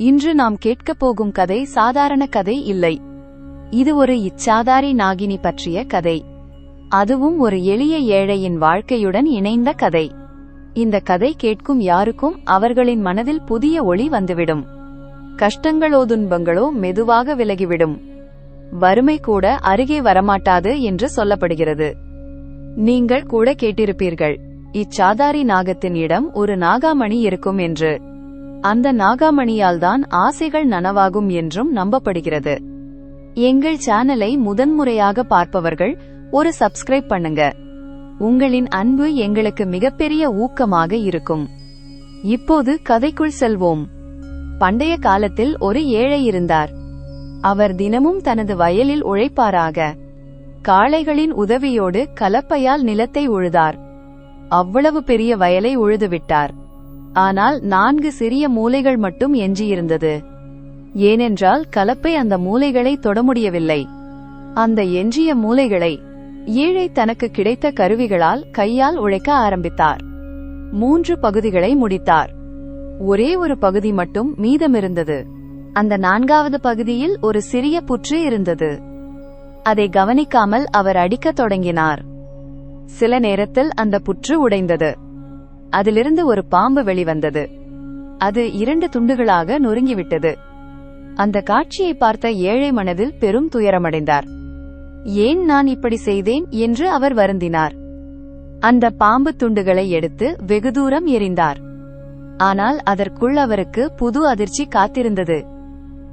இன்று நாம் கேட்கப் போகும் கதை சாதாரண கதை இல்லை. இது ஒரு இச்சாதாரி நாகினி பற்றிய கதை. அதுவும் ஒரு எளிய ஏழையின் வாழ்க்கையுடன் இணைந்த கதை. இந்த கதை கேட்கும் யாருக்கும் அவர்களின் மனதில் புதிய ஒளி வந்துவிடும். கஷ்டங்களோ துன்பங்களோ மெதுவாக விலகிவிடும். வறுமை கூட அருகே வரமாட்டாது என்று சொல்லப்படுகிறது. நீங்கள் கூட கேட்டிருப்பீர்கள் இச்சாதாரி நாகத்தின் இடம் ஒரு நாகாமணி இருக்கும் என்று. அந்த நாகாமணியால்தான் ஆசைகள் நனவாகும் என்றும் நம்பப்படுகிறது. எங்கள் சேனலை முதன்முறையாக பார்ப்பவர்கள் ஒரு சப்ஸ்கிரைப் பண்ணுங்க. உங்களின் அன்பு எங்களுக்கு மிகப்பெரிய ஊக்கமாக இருக்கும். இப்போது கதைக்குள் செல்வோம். பண்டைய காலத்தில் ஒரு ஏழை இருந்தார். அவர் தினமும் தனது வயலில் உழைப்பாராக. காளைகளின் உதவியோடு கலப்பையால் நிலத்தை உழுதார். அவ்வளவு பெரிய வயலை உழுதுவிட்டார். ஆனால் நான்கு சிறிய மூலைகள் மட்டும் எஞ்சியிருந்தது. ஏனென்றால் கலப்பை அந்த மூலைகளை தொட முடியவில்லை அந்த எஞ்சிய மூலைகளை ஏழை தனக்கு கிடைத்த கருவிகளால் கையால் உழைக்க ஆரம்பித்தார். மூன்று பகுதிகளை முடித்தார். ஒரே ஒரு பகுதி மட்டும் மீதமிருந்தது. அந்த நான்காவது பகுதியில் ஒரு சிறிய புற்று இருந்தது. அதை கவனிக்காமல் அவர் அடிக்கத் தொடங்கினார். சில நேரத்தில் அந்த புற்று உடைந்தது. அதிலிருந்து ஒரு பாம்பு வெளிவந்தது. அது இரண்டு துண்டுகளாக நொறுங்கிவிட்டது. அந்த காட்சியை பார்த்த ஏழை மனதில் பெரும் துயரமடைந்தார். ஏன் நான் இப்படி செய்தேன்? என்று அவர் வருந்தினார். அந்த பாம்பு துண்டுகளை எடுத்து வெகு தூரம் எறிந்தார். ஆனால் அதற்குள் அவருக்கு புது அதிர்ச்சி காத்திருந்தது.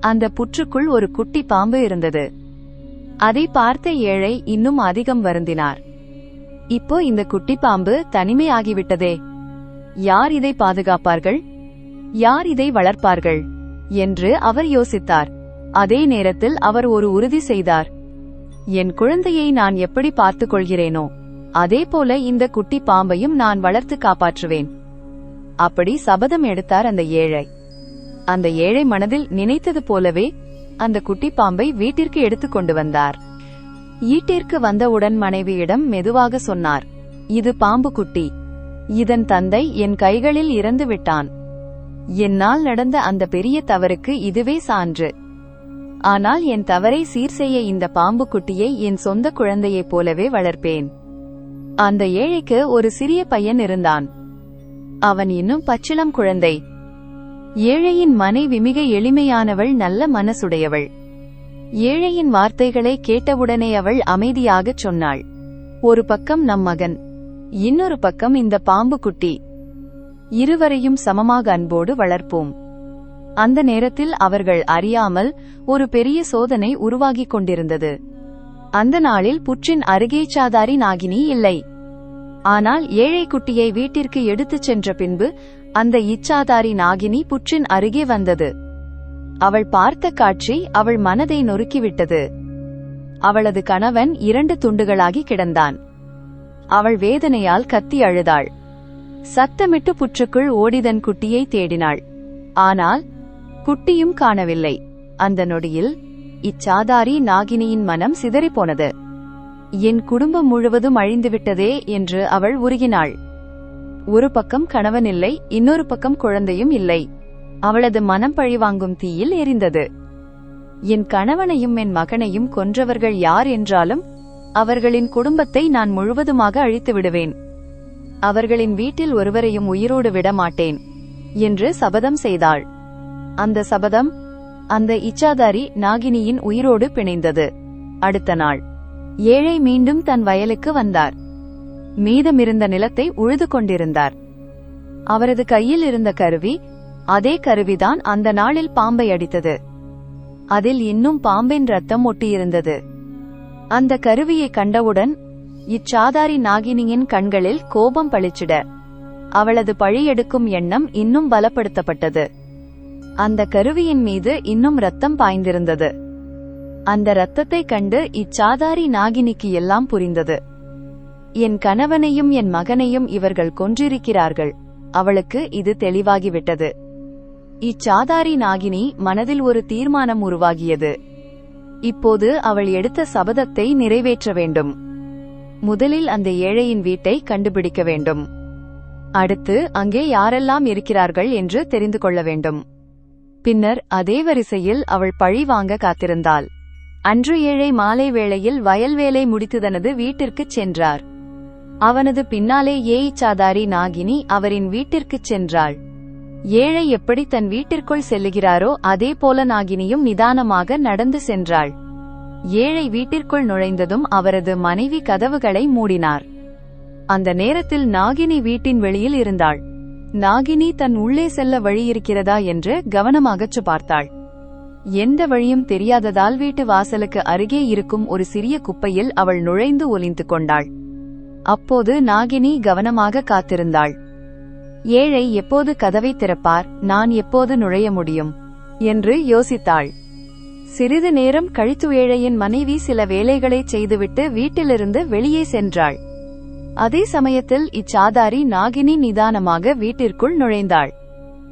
அந்த புற்றுக்குள் ஒரு குட்டி பாம்பு இருந்தது. அதை பார்த்த ஏழை இன்னும் அதிகம் வருந்தினார். இப்போ இந்த குட்டி பாம்பு தனிமையாகிவிட்டதே. யார் இதை பாதுகாப்பார்கள்? யார் இதை வளர்ப்பார்கள்? என்று அவர் யோசித்தார். அதே நேரத்தில் அவர் ஒரு உறுதி செய்தார். என் குழந்தையை நான் எப்படி பார்த்துக் கொள்கிறேனோ அதே போல இந்த குட்டி பாம்பையும் நான் வளர்த்து காப்பாற்றுவேன். அப்படி சபதம் எடுத்தார் அந்த ஏழை. அந்த ஏழை மனதில் நினைத்தது போலவே அந்த குட்டி பாம்பை வீட்டிற்கு எடுத்துக்கொண்டு வந்தார். ஈட்டிற்கு வந்தவுடன் மனைவியிடம் மெதுவாக சொன்னார் இது பாம்பு குட்டி. இதன் தந்தை என் கைகளில் இறந்து விட்டான். என்னால் நடந்த அந்த பெரிய தவறுக்கு இதுவே சான்று. ஆனால் என் தவறை சீர் செய்ய இந்த பாம்பு குட்டியை என் சொந்த குழந்தையைப் போலவே வளர்ப்பேன். அந்த ஏழைக்கு ஒரு சிறிய பையன் இருந்தான். அவன் இன்னும் பச்சிளம் குழந்தை. ஏழையின் மனைவி மிக எளிமையானவள் நல்ல மனசுடையவள். ஏழையின் வார்த்தைகளை கேட்டவுடனே அவள் அமைதியாகச் சொன்னாள். ஒரு பக்கம் நம் மகன் இன்னொரு பக்கம் இந்த பாம்பு குட்டி. இருவரையும் சமமாக அன்போடு வளர்ப்போம். அந்த நேரத்தில் அவர்கள் அறியாமல் ஒரு பெரிய சோதனை உருவாகிக் கொண்டிருந்தது. அந்த நாளில் புற்றின் அருகே சாதாரி நாகினி இல்லை. ஆனால் ஏழை குட்டியை வீட்டிற்கு எடுத்துச் சென்ற பின்பு அந்த இச்சாதாரி நாகினி புற்றின் அருகே வந்தது. அவள் பார்த்த காட்சி அவள் மனதை நொறுக்கிவிட்டது. அவளது கணவன் இரண்டு துண்டுகளாகி கிடந்தான். அவள் வேதனையால் கத்தி அழுதாள். சத்தமிட்டு புற்றுக்குள் ஓடிதன் குட்டியை தேடினாள். ஆனால் குட்டியும் காணவில்லை. அந்த நொடியில் இச்சாதாரி நாகினியின் மனம் சிதறிப்போனது. என் குடும்பம் முழுவதும் அழிந்துவிட்டதே என்று அவள் உருகினாள். ஒரு பக்கம் கணவன் இல்லை இன்னொரு பக்கம் குழந்தையும் இல்லை. அவளது மனம் பழிவாங்கும் தீயில் எரிந்தது. என் கணவனையும் என் மகனையும் கொன்றவர்கள் யார் என்றாலும் அவர்களின் குடும்பத்தை நான் முழுவதுமாக அழித்து விடுவேன் அவர்களின் வீட்டில் ஒருவரையும் உயிரோடு விட மாட்டேன் என்று சபதம் செய்தாள். அந்த சபதம் அந்த இச்சாதாரி நாகினியின் உயிரோடு பிணைந்தது. அடுத்த நாள் ஏழை மீண்டும் தன் வயலுக்கு வந்தார். மீதமிருந்த நிலத்தை உழுது கொண்டிருந்தார். அவரது கையில் இருந்த கருவி அதே கருவிதான் அந்த நாளில் பாம்பை அடித்தது. அதில் இன்னும் பாம்பின் ரத்தம் ஒட்டியிருந்தது. அந்த கருவியை கண்டவுடன் இச்சாதாரி நாகினியின் கண்களில் கோபம் பளிச்சிட. அவளது பழியெடுக்கும் எண்ணம் இன்னும் பலப்படுத்தப்பட்டது. அந்த கருவியின் மீது இன்னும் ரத்தம் பாய்ந்திருந்தது. அந்த ரத்தத்தை கண்டு இச்சாதாரி நாகினிக்கு எல்லாம் புரிந்தது. என் கணவனையும் என் மகனையும் இவர்கள் கொன்றிருக்கிறார்கள். அவளுக்கு இது தெளிவாகிவிட்டது. இச்சாதாரி நாகினி மனதில் ஒரு தீர்மானம் உருவாகியது. இப்போது அவள் எடுத்த சபதத்தை நிறைவேற்ற வேண்டும். முதலில் அந்த ஏழையின் வீட்டை கண்டுபிடிக்க வேண்டும். அடுத்து அங்கே யாரெல்லாம் இருக்கிறார்கள் என்று தெரிந்து கொள்ள வேண்டும். பின்னர் அதே வரிசையில் அவள் பழி வாங்க காத்திருந்தாள். அன்று ஏழை மாலை வேளையில் வயல் வேலை முடித்து தனது வீட்டிற்குச் சென்றார். அவனது பின்னாலே ஏய்ச்சாதாரி நாகினி அவரின் வீட்டிற்குச் சென்றாள். ஏழை எப்படி தன் வீட்டிற்குள் செல்லுகிறாரோ அதே போல நாகினியும் நிதானமாக நடந்து சென்றாள். ஏழை வீட்டிற்குள் நுழைந்ததும் அவரது மனைவி கதவுகளை மூடினார். அந்த நேரத்தில் நாகினி வீட்டின் வெளியில் இருந்தாள். நாகினி தன் உள்ளே செல்ல வழி இருக்கிறதா என்று கவனமாகச் பார்த்தாள் எந்த வழியும் தெரியாததால் வீட்டு வாசலுக்கு அருகே இருக்கும் ஒரு சிறிய குப்பையில் அவள் நுழைந்து ஒலிந்து கொண்டாள். அப்போது நாகினி கவனமாக காத்திருந்தாள். ஏழை எப்போது கதவை திறப்பார்? நான் எப்போது நுழைய முடியும்? என்று யோசித்தாள். சிறிது நேரம் கழித்து ஏழையின் மனைவி சில வேலைகளைச் செய்துவிட்டு வீட்டிலிருந்து வெளியே சென்றாள். அதே சமயத்தில் இச்சாதாரி நாகினி நிதானமாக வீட்டிற்குள் நுழைந்தாள்.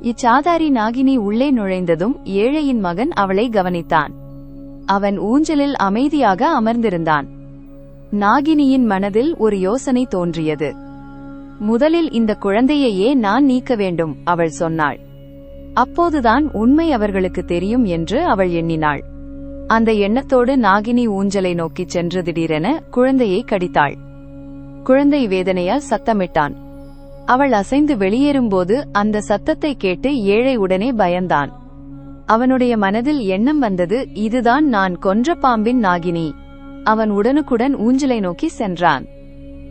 இச்சாதாரி நாகினி உள்ளே நுழைந்ததும் ஏழையின் மகன் அவளை கவனித்தான். அவன் ஊஞ்சலில் அமைதியாக அமர்ந்திருந்தான். நாகினியின் மனதில் ஒரு யோசனை தோன்றியது. முதலில் இந்த குழந்தையையே நான் நீக்க வேண்டும் அவள் சொன்னாள். அப்போதுதான் உண்மை அவர்களுக்கு தெரியும் என்று அவள் எண்ணினாள். அந்த எண்ணத்தோடு நாகினி ஊஞ்சலை நோக்கிச் சென்று திடீரென குழந்தையை கடித்தாள். குழந்தை வேதனையால் சத்தமிட்டான். அவள் அசைந்து வெளியேறும்போது அந்த சத்தத்தை கேட்டு ஏழை உடனே பயந்தான். அவனுடைய மனதில் எண்ணம் வந்தது இதுதான் நான் கொன்ற பாம்பின் நாகினி. அவன் உடனுக்குடன் ஊஞ்சலை நோக்கி சென்றான்.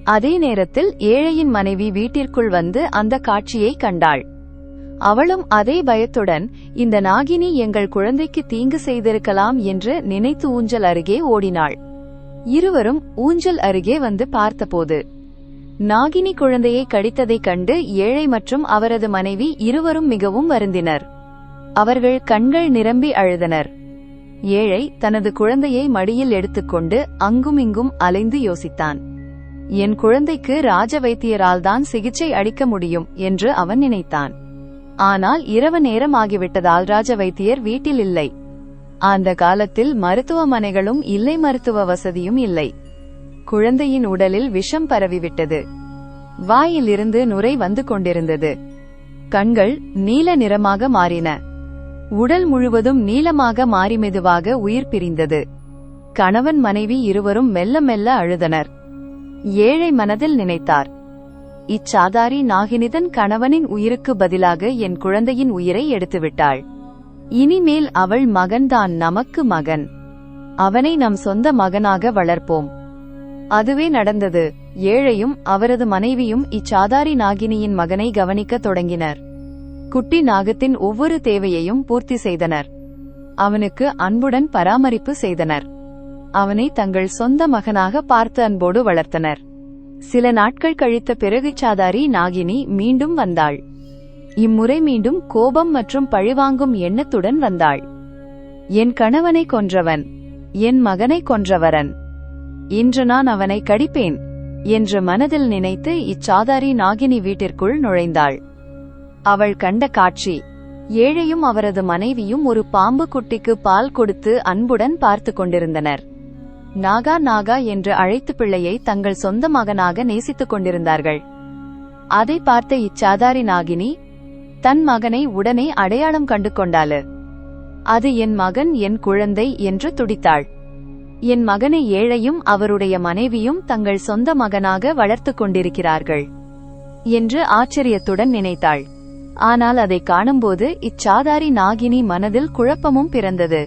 அதே நேரத்தில் ஏழையின் மனைவி வீட்டிற்குள் வந்து அந்த காட்சியை கண்டாள். அவளும் அதே பயத்துடன் இந்த நாகினி எங்கள் குழந்தைக்கு தீங்கு செய்திருக்கலாம் என்று நினைத்து ஊஞ்சல் அருகே ஓடினாள். இருவரும் ஊஞ்சல் அருகே வந்து பார்த்தபோது நாகினி குழந்தையை கடித்ததைக் கண்டு ஏழை மற்றும் அவரது மனைவி இருவரும் மிகவும் வருந்தினர். அவர்கள் கண்கள் நிரம்பி அழுதனர். ஏழை தனது குழந்தையை மடியில் எடுத்துக்கொண்டு அங்கும் இங்கும் அலைந்து யோசித்தான். என் குழந்தைக்கு ராஜ வைத்தியரால் தான் சிகிச்சை அளிக்க முடியும் என்று அவன் நினைத்தான். ஆனால் இரவு நேரம் ஆகிவிட்டதால் ராஜ வைத்தியர் வீட்டில் இல்லை. அந்த காலத்தில் மருத்துவமனைகளும் இல்லை மருத்துவ வசதியும் இல்லை. குழந்தையின் உடலில் விஷம் பரவிவிட்டது. வாயிலிருந்து நுரை வந்து கொண்டிருந்தது. கண்கள் நீல நிறமாக மாறின. உடல் முழுவதும் நீளமாக மாறி மெதுவாக உயிர் பிரிந்தது. கணவன் மனைவி இருவரும் மெல்ல மெல்ல அழுதனர். ஏழை மனதில் நினைத்தார். இச்சாதாரி நாகினிதன் கணவனின் உயிருக்கு பதிலாக என் குழந்தையின் உயிரை எடுத்துவிட்டாள். இனிமேல் அவள் மகன்தான் நமக்கு மகன். அவனை நம் சொந்த மகனாக வளர்ப்போம். அதுவே நடந்தது. ஏழையும் அவரது மனைவியும் இச்சாதாரி நாகினியின் மகனை கவனிக்கத் தொடங்கினர். குட்டி நாகத்தின் ஒவ்வொரு தேவையையும் பூர்த்தி செய்தனர். அவனுக்கு அன்புடன் பராமரிப்பு செய்தனர். அவனை தங்கள் சொந்த மகனாக பார்த்து அன்போடு வளர்த்தனர். சில நாட்கள் கழித்த பிறகு சாதாரி நாகினி மீண்டும் வந்தாள். இம்முறை மீண்டும் கோபம் மற்றும் பழிவாங்கும் எண்ணத்துடன் வந்தாள். என் கணவனை கொன்றவன் என் மகனை கொன்றவரன் இன்று நான் அவனை கடிப்பேன் என்று மனதில் நினைத்து இச்சாதாரி நாகினி வீட்டிற்குள் நுழைந்தாள். அவள் கண்ட காட்சி ஏழையும் அவரது மனைவியும் ஒரு பாம்பு குட்டிக்கு பால் கொடுத்து அன்புடன் பார்த்து கொண்டிருந்தனர். நாகா நாகா என்று அழைத்து பிள்ளையை தங்கள் சொந்த மகனாக நேசித்துக் கொண்டிருந்தார்கள். அதை பார்த்த இச்சாதாரி நாகினி தன் மகனை உடனே அடையாளம் கண்டு கொண்டாளு. அது என் மகன் என் குழந்தை என்று துடித்தாள். என் மகனை ஏழையும் அவருடைய மனைவியும் தங்கள் சொந்த மகனாக வளர்த்துக் கொண்டிருக்கிறார்கள் என்று ஆச்சரியத்துடன் நினைத்தாள். ஆனால் அதை காணும்போது இச்சாதாரி நாகினி மனதில் குழப்பமும் பிறந்தது.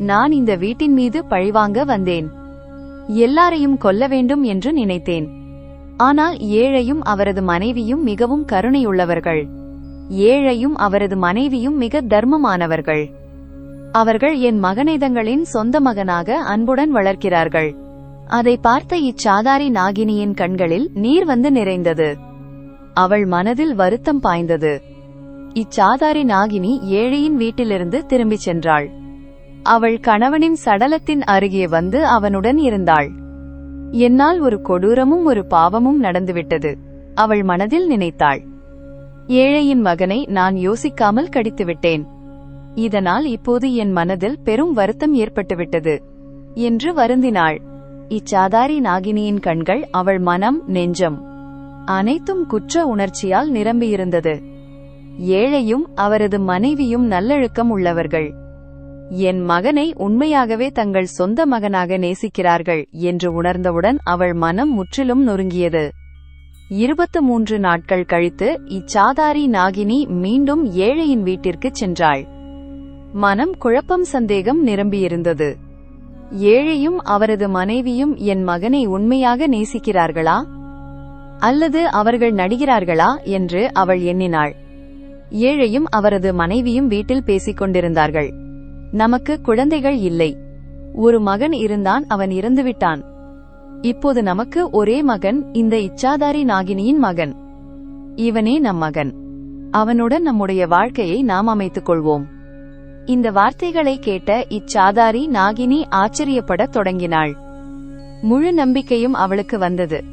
நான் இந்த வீட்டின் மீது பழிவாங்க வந்தேன். எல்லாரையும் கொல்ல வேண்டும் என்று நினைத்தேன். ஆனால் ஏழையும் அவரது மனைவியும் மிகவும் கருணையுள்ளவர்கள். ஏழையும் அவரது மனைவியும் மிக தர்மமானவர்கள். அவர்கள் என் மகனைதங்களின் சொந்த மகனாக அன்புடன் வளர்க்கிறார்கள். அதை பார்த்த இச்சாதாரி நாகினியின் கண்களில் நீர் வந்து நிறைந்தது. அவள் மனதில் வருத்தம் பாய்ந்தது. இச்சாதாரி நாகினி ஏழையின் வீட்டிலிருந்து திரும்பிச் சென்றாள். அவள் கணவனின் சடலத்தின் அருகே வந்து அவனுடன் இருந்தாள். என்னால் ஒரு கொடூரமும் ஒரு பாவமும் நடந்துவிட்டது. அவள் மனதில் நினைத்தாள். ஏழையின் மகனை நான் யோசிக்காமல் கடித்துவிட்டேன். இதனால் இப்போது என் மனதில் பெரும் வருத்தம் ஏற்பட்டுவிட்டது என்று வருந்தினாள். இச்சாதாரி நாகினியின் கண்கள் அவள் மனம் நெஞ்சம் அனைத்தும் குற்ற உணர்ச்சியால் நிரம்பியிருந்தது. ஏழையும் அவரது மனைவியும் நல்லழுக்கம் உள்ளவர்கள். என் மகனை உண்மையாகவே தங்கள் சொந்த மகனாக நேசிக்கிறார்கள் என்று உணர்ந்தவுடன் அவள் மனம் முற்றிலும் நொறுங்கியது. இருபத்து மூன்று நாட்கள் கழித்து இச்சாதாரி நாகினி மீண்டும் ஏழையின் வீட்டிற்குச் சென்றாள். மனம் குழப்பம் சந்தேகம் நிரம்பியிருந்தது. ஏழையும் அவரது மனைவியும் என் மகனை உண்மையாக நேசிக்கிறார்களா? அல்லது அவர்கள் நடிகிறார்களா? என்று அவள் எண்ணினாள். ஏழையும் அவரது மனைவியும் வீட்டில் பேசிக் கொண்டிருந்தார்கள் நமக்கு குழந்தைகள் இல்லை. ஒரு மகன் இருந்தான் அவன் இறந்துவிட்டான். இப்போது நமக்கு ஒரே மகன் இந்த இச்சாதாரி நாகினியின் மகன். இவனே நம் மகன். அவனுடன் நம்முடைய வாழ்க்கையை நாம் அமைத்துக் கொள்வோம். இந்த வார்த்தைகளை கேட்ட இச்சாதாரி நாகினி ஆச்சரியப்படத் தொடங்கினாள். முழு நம்பிக்கையும் அவளுக்கு வந்தது.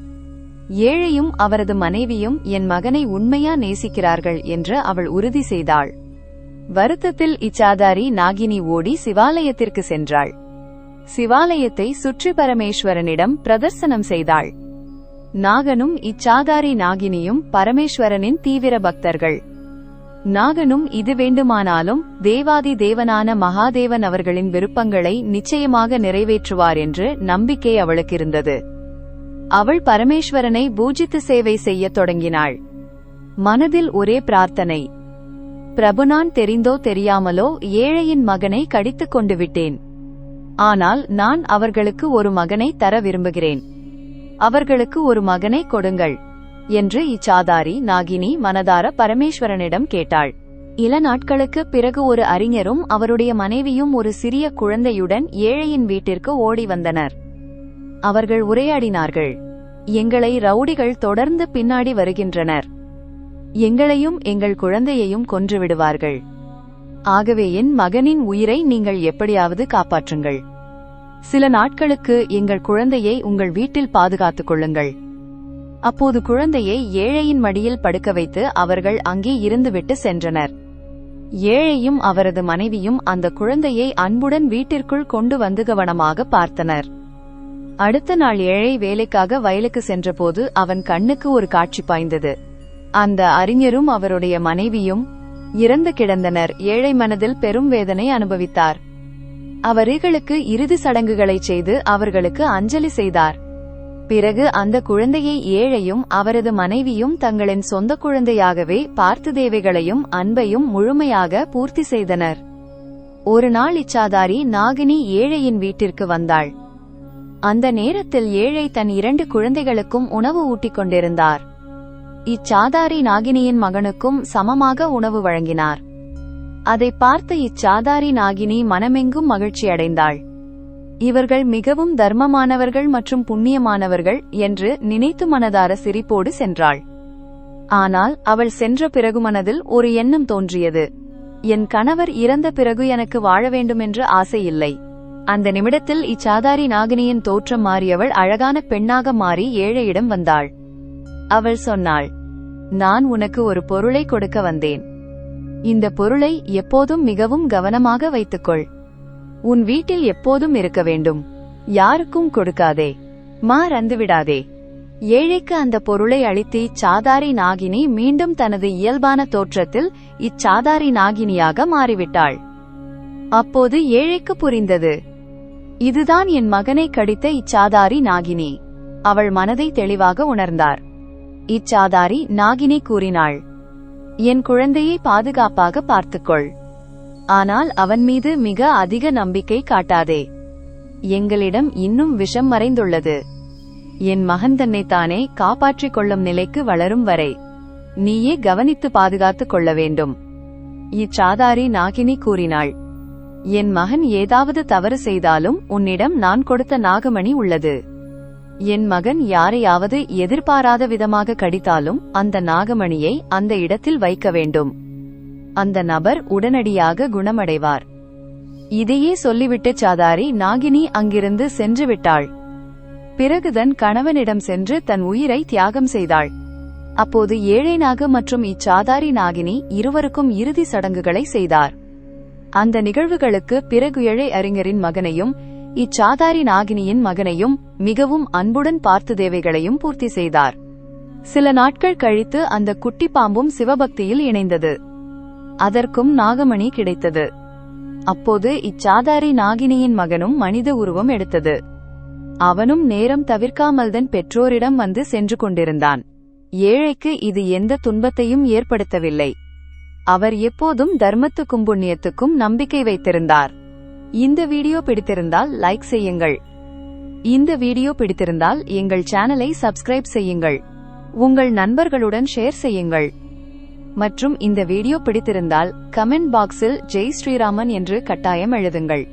ஏழையும் அவரது மனைவியும் என் மகனை உண்மையா நேசிக்கிறார்கள் என்று அவள் உறுதி செய்தாள். வருத்தத்தில் இச்சாதாரி நாகினி ஓடி சிவாலயத்திற்கு சென்றாள். சிவாலயத்தை சுற்றி பரமேஸ்வரனிடம் பிரதர்சனம் செய்தாள். நாகனும் இச்சாதாரி நாகினியும் பரமேஸ்வரனின் தீவிர பக்தர்கள். நாகனும் இது வேண்டுமானாலும் தேவாதி தேவனான மகாதேவன் அவர்களின் விருப்பங்களை நிச்சயமாக நிறைவேற்றுவார் என்று நம்பிக்கை அவளுக்கு இருந்தது அவள் பரமேஸ்வரனை பூஜித்து சேவை செய்யத் தொடங்கினாள். மனதில் ஒரே பிரார்த்தனை பிரபு நான் தெரிந்தோ தெரியாமலோ ஏழையின் மகனை கடித்துக் கொண்டு விட்டேன். ஆனால் நான் அவர்களுக்கு ஒரு மகனை தர விரும்புகிறேன். அவர்களுக்கு ஒரு மகனை கொடுங்கள் என்று இச்சாதாரி நாகினி மனதார பரமேஸ்வரனிடம் கேட்டாள். இள நாட்களுக்கு பிறகு ஒரு அறிஞரும் அவருடைய மனைவியும் ஒரு சிறிய குழந்தையுடன் ஏழையின் வீட்டிற்கு ஓடி வந்தனர். அவர்கள் உரையாடினார்கள். எங்களை ரவுடிகள் தொடர்ந்து பின்னாடி வருகின்றனர். எங்களையும் எங்கள் குழந்தையையும் கொன்றுவிடுவார்கள். ஆகவே என் மகனின் உயிரை நீங்கள் எப்படியாவது காப்பாற்றுங்கள். சில நாட்களுக்கு எங்கள் குழந்தையை உங்கள் வீட்டில் பாதுகாத்துக் கொள்ளுங்கள். அப்போது குழந்தையை ஏழையின் மடியில் படுக்க வைத்து அவர்கள் அங்கே இருந்துவிட்டு சென்றனர். ஏழையும் அவரது மனைவியும் அந்த குழந்தையை அன்புடன் வீட்டிற்குள் கொண்டு வந்து கவனமாக பார்த்தனர். அடுத்த நாள் ஏழை வேலைக்காக வயலுக்கு சென்றபோது அவன் கண்ணுக்கு ஒரு காட்சி பாய்ந்தது. அந்த அறிஞரும் அவருடைய மனைவியும் இறந்து கிடந்தனர். ஏழை மனதில் பெரும் வேதனை அனுபவித்தார். அவர்களுக்கு இறுதி சடங்குகளைச் செய்து அவர்களுக்கு அஞ்சலி செய்தார். பிறகு அந்த குழந்தையை ஏழையும் அவரது மனைவியும் தங்களின் சொந்த குழந்தையாகவே பார்த்து தேவைகளையும் அன்பையும் முழுமையாக பூர்த்தி செய்தனர். ஒரு நாள் இச்சாதாரி நாகினி ஏழையின் வீட்டிற்கு வந்தாள். அந்த நேரத்தில் ஏழை தன் இரண்டு குழந்தைகளுக்கும் உணவு ஊட்டிக் கொண்டிருந்தார். இச்சாதாரி நாகினியின் மகனுக்கும் சமமாக உணவு வழங்கினார். அதை பார்த்த இச்சாதாரி நாகினி மனமெங்கும் மகிழ்ச்சியடைந்தாள் இவர்கள் மிகவும் தர்மமானவர்கள் மற்றும் புண்ணியமானவர்கள் என்று நினைத்து மனதார சிரிப்போடு சென்றாள். ஆனால் அவள் சென்ற பிறகு மனதில் ஒரு எண்ணம் தோன்றியது. என் கணவர் இறந்த பிறகு எனக்கு வாழ வேண்டுமென்று ஆசை இல்லை. அந்த நிமிடத்தில் இச்சாதாரி நாகினியின் தோற்றம் மாறியவள் அழகான பெண்ணாக மாறி ஏழையிடம் வந்தாள். அவள் சொன்னாள் நான் உனக்கு ஒரு பொருளை கொடுக்க வந்தேன். இந்த பொருளை எப்போதும் மிகவும் கவனமாக வைத்துக்கொள். உன் வீட்டில் எப்போதும் இருக்க வேண்டும். யாருக்கும் கொடுக்காதே. மாறந்து விடாதே ஏழைக்கு அந்த பொருளை அளித்து இச்சாதாரி நாகினி மீண்டும் தனது இயல்பான தோற்றத்தில் இச்சாதாரி நாகினியாக மாறிவிட்டாள். அப்போது ஏழைக்கு புரிந்தது. இதுதான் என் மகனை கடித்த இச்சாதாரி நாகினி. அவள் மனதை தெளிவாக உணர்ந்தார். இச்சாதாரி நாகினி கூறினாள். என் குழந்தையை பாதுகாப்பாக பார்த்துக்கொள். ஆனால் அவன் மீது மிக அதிக நம்பிக்கை காட்டாதே. எங்களிடம் இன்னும் விஷம் மறைந்துள்ளது. என் மகன் தன்னைத்தானே காப்பாற்றிக் கொள்ளும் நிலைக்கு வளரும் வரை நீயே கவனித்து பாதுகாத்துக் கொள்ள வேண்டும். இச்சாதாரி நாகினி கூறினாள். என் மகன் ஏதாவது தவறு செய்தாலும் உன்னிடம் நான் கொடுத்த நாகமணி உள்ளது. என் மகன் யாரையாவது எதிர்பாராத விதமாக கடித்தாலும் அந்த நாகமணியை அந்த இடத்தில் வைக்க வேண்டும். அந்த நபர் உடனடியாக குணமடைவார். இதையே சொல்லிவிட்டு சாதாரி நாகினி அங்கிருந்து சென்று விட்டாள். பிறகு தன் கணவனிடம் சென்று தன் உயிரை தியாகம் செய்தாள். அப்போது ஏழை நாகு மற்றும் இச்சாதாரி நாகினி இருவருக்கும் இறுதி சடங்குகளை செய்தார். அந்த நிகழ்வுகளுக்கு பிறகு ஏழை அறிஞரின் மகனையும் இச்சாதாரி நாகினியின் மகனையும் மிகவும் அன்புடன் பார்த்து தேவைகளையும் பூர்த்தி செய்தார். சில நாட்கள் கழித்து அந்த குட்டி பாம்பும் சிவபக்தியில் இணைந்தது. அதற்கும் நாகமணி கிடைத்தது. அப்போது இச்சாதாரி நாகினியின் மகனும் மனித உருவம் எடுத்தது. அவனும் நேரம் தவிர்க்காமல்தன் பெற்றோரிடம் வந்து சென்று கொண்டிருந்தான். ஏழைக்கு இது எந்த துன்பத்தையும் ஏற்படுத்தவில்லை. அவர் எப்போதும் தர்மத்துக்கும் புண்ணியத்துக்கும் நம்பிக்கை வைத்திருந்தார். இந்த வீடியோ பிடித்திருந்தால் லைக் செய்யுங்கள். இந்த வீடியோ பிடித்திருந்தால் எங்கள் சேனலை சப்ஸ்கிரைப் செய்யுங்கள். உங்கள் நண்பர்களுடன் ஷேர் செய்யுங்கள். மற்றும் இந்த வீடியோ பிடித்திருந்தால் கமெண்ட் பாக்ஸில் ஜெய் ஸ்ரீராமன் என்று கட்டாயம் எழுதுங்கள்.